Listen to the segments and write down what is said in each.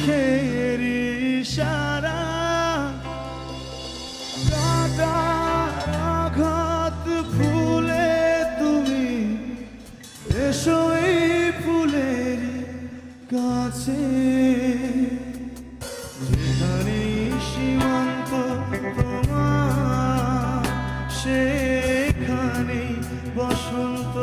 সুখের সারা আঘাত ফুলে তুমি এসো এই ফুলের কাছে। সেখানে বসন্ত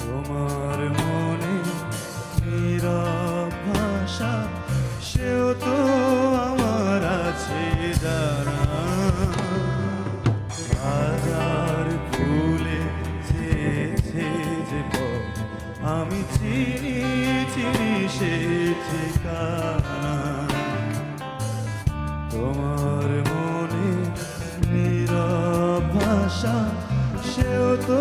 তোমার মনে ভাষা, সেও তো আমার আছে জানা। হাজার ফুলে আমি চিনি চিনি সে ঠিকানা। ভাষা সেও তো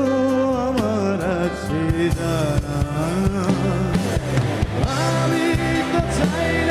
আমার আছে জানা। আমি তো চাই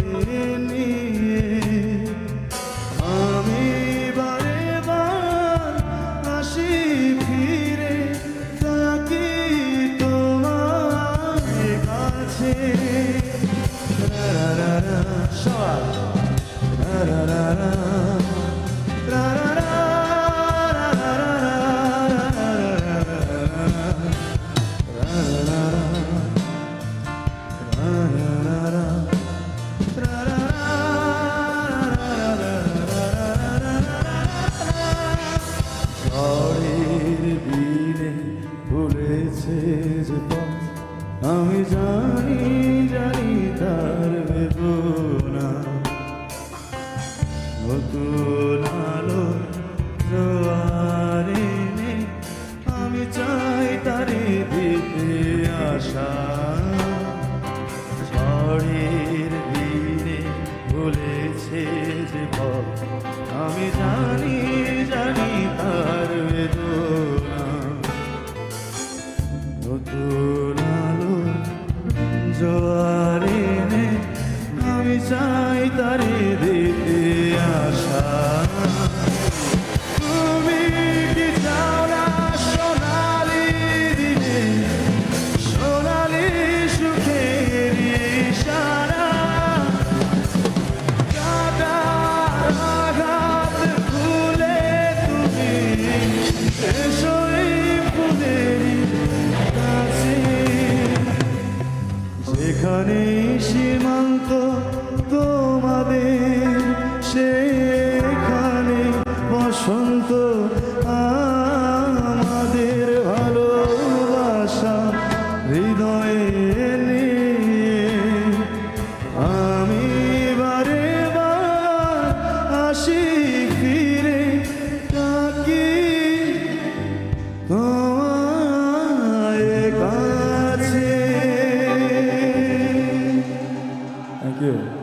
mm-hmm. আমি জানি জানি তার বেদনা। নতুন আলো জোয়ারে আমি চাই তারে দিতে আশা। ঝড়ের দিনে ভুলেছে যে আমি জানি জানি তার of যেখানে সীমান্ত তোমাদের সেখানে বসন্ত আমাদের ভালোবাসা হৃদয়ে নিয়ে। আমি বারে বার আসি 예.